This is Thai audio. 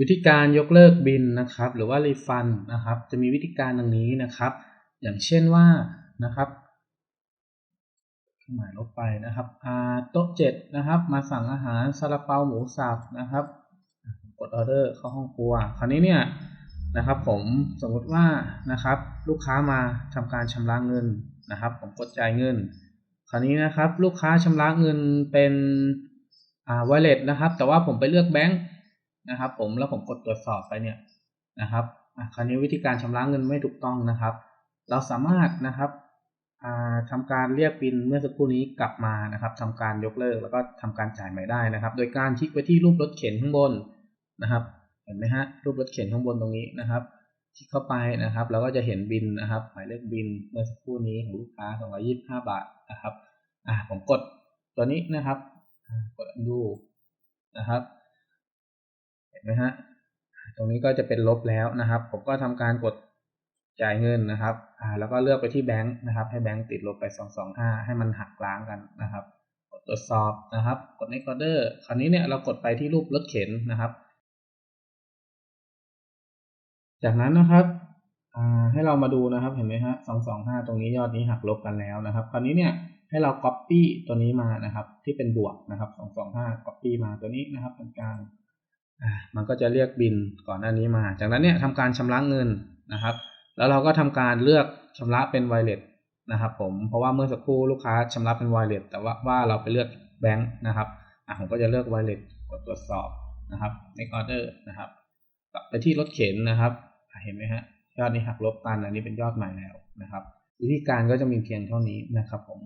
วิธีการยกเลิกบินนะครับ หรือว่ารีฟันนะครับ จะมีวิธีการดังนี้นะครับ อย่างเช่นว่านะครับหมายลบไปนะครับโต๊ะเจ็ดนะครับ มาสั่งอาหารซาลาเปาหมูสับนะครับ กดออเดอร์เข้าห้องครัว คราวนี้เนี่ยนะครับผมสมมติว่านะครับลูกค้ามาทำการชำระเงินนะครับ ผมกดจ่ายเงิน คราวนี้นะครับ ลูกค้าชำระเงินเป็นอ่าวอลเล็ตนะครับ แต่ว่าผมไปเลือกแบงค์ นะครับ ผมแล้วผมกดตรวจสอบไปเนี่ยนะครับคราวนี้วิธีการชำระเงินไม่ถูกต้องนะครับ เราสามารถนะครับทำการเรียกบินเมื่อสักครู่นี้กลับมานะครับทำการยกเลิกแล้วก็ทำการจ่ายใหม่ได้นะครับ โดยการคลิกไปที่รูปรถเข็นข้างบนนะครับ เห็นไหมฮะรูปรถเข็นข้างบนตรงนี้นะครับคลิกเข้าไปนะครับเราก็จะเห็นบินนะครับ หมายเลขบินเมื่อสักครู่นี้ของลูกค้า225 บาทนะครับอ่าผมกดตัวนี้นะครับ กดดูนะครับ ห็นไหมฮะตรงนี้ก็จะเป็นลบแล้วนะครับ ผมก็ทำการกดจ่ายเงินนะครับอ่าแล้วก็เลือกไปที่แบงค์นะครับ ให้แบงค์ติดลบไป 225 ให้มันหักล้างกันนะครับ กดตรวจสอบนะครับ กด next order คราวนี้เนี่ยเรากดไปที่รูปรถเข็นนะครับ จากนั้นนะครับอ่าให้เรามาดูนะครับเห็นไหมฮะ225ตรงนี้ยอดนี้หักลบกันแล้วนะครับ คราวนี้เนี่ยให้เรา copy ตัวนี้มานะครับ ที่เป็นบวกนะครับ225 copy มาตัวนี้นะครับตรงกลาง มันก็จะเรียกบินก่อนหน้านี้มา จากนั้นเนี่ยทำการชำระเงินนะครับ แล้วเราก็ทำการเลือกชำระเป็นไวเลสนะครับ ผม เพราะว่าเมื่อสักครู่ลูกค้าชำระเป็นไวเลสแต่ว่าว่าเราไปเลือกแบงค์นะครับอะผมก็จะเลือกไวเลสกดตรวจสอบนะครับ make order นะครับกลับไปที่รถเข็นนะครับ เห็นไหมฮะ ยอดนี้หักลบกัน อันนี้เป็นยอดใหม่แล้วนะครับ วิธีการก็จะมีเพียงเท่านี้นะครับผม